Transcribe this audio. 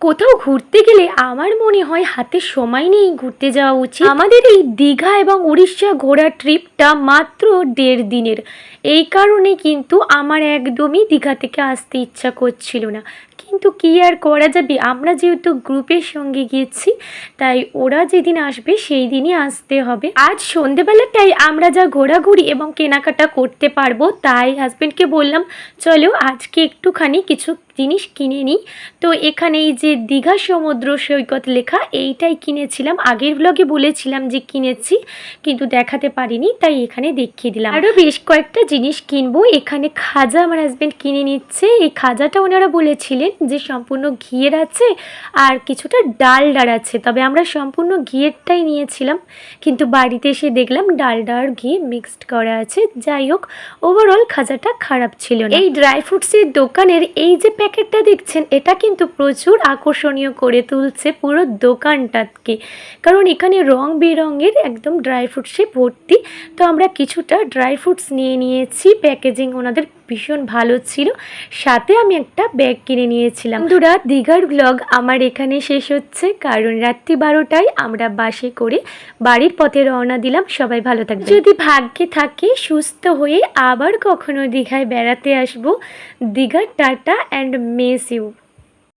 কোথাও ঘুরতে গেলে আমার মনে হয় হাতে সময় নেই ঘুরতে যাওয়া উচিত। আমাদের এই দীঘা এবং উড়িষ্যা ঘোরা ট্রিপটা মাত্র দেড় দিনের। এই কারণে কিন্তু আমার একদমই দীঘা থেকে আসতে ইচ্ছা করছিল না। কিন্তু কী আর করা যাবে? আমরা যেহেতু গ্রুপের সঙ্গে গিয়েছি তাই ওরা যেদিন আসবে সেই দিনই আসতে হবে। আজ সন্ধেবেলাটাই আমরা যা ঘোরাঘুরি এবং কেনাকাটা করতে পারব, তাই হাজব্যান্ডকে বললাম, চলো আজকে একটুখানি কিছু জিনিস কিনে নিই। তো এখানে এই যে দীঘা সমুদ্র সৈকত লেখা, এইটাই কিনেছিলাম। আগের ব্লগে বলেছিলাম যে কিনেছি, কিন্তু দেখাতে পারিনি, তাই এখানে দেখিয়ে দিলাম। আরও বেশ কয়েকটা জিনিস কিনবো। এখানে খাজা আমার হাজব্যান্ড কিনে নিচ্ছে। এই খাজাটা ওনারা বলেছিলেন যে সম্পূর্ণ ঘিয়ের আছে আর কিছুটা ডাল ডালডার আছে। তবে আমরা সম্পূর্ণ ঘিয়েরটাই নিয়েছিলাম, কিন্তু বাড়িতে এসে দেখলাম ডালডা আর ঘি মিক্সড করা আছে। যাই হোক ওভারঅল খাজাটা খারাপ ছিল না। এই ড্রাই ফ্রুটসের দোকানের এই যে প্যাকেটটা দেখছেন, এটা কিন্তু প্রচুর আকর্ষণীয় করে তুলছে পুরো দোকানটাকে। কারণ এখানে রং বেরঙের একদম ড্রাই ফ্রুটসে ভর্তি। তো আমরা কিছুটা ড্রাই ফ্রুটস নিয়ে নিয়েছি প্যাকেজিং ওনাদের ভীষণ ভালো ছিল। সাথে আমি একটা ব্যাগ কিনে নিয়েছিলাম। বন্ধুরা, দীঘার ব্লগ আমার এখানে শেষ হচ্ছে। কারণ রাত্রি বারোটায় আমরা বাসে করে বাড়ির পথে রওনা দিলাম। সবাই ভালো থাকবে যদি ভাগ্যে থাকে, সুস্থ হয়ে আবার কখনো দীঘায় বেড়াতে আসব। দীঘার টাটা অ্যান্ড মেস ইউ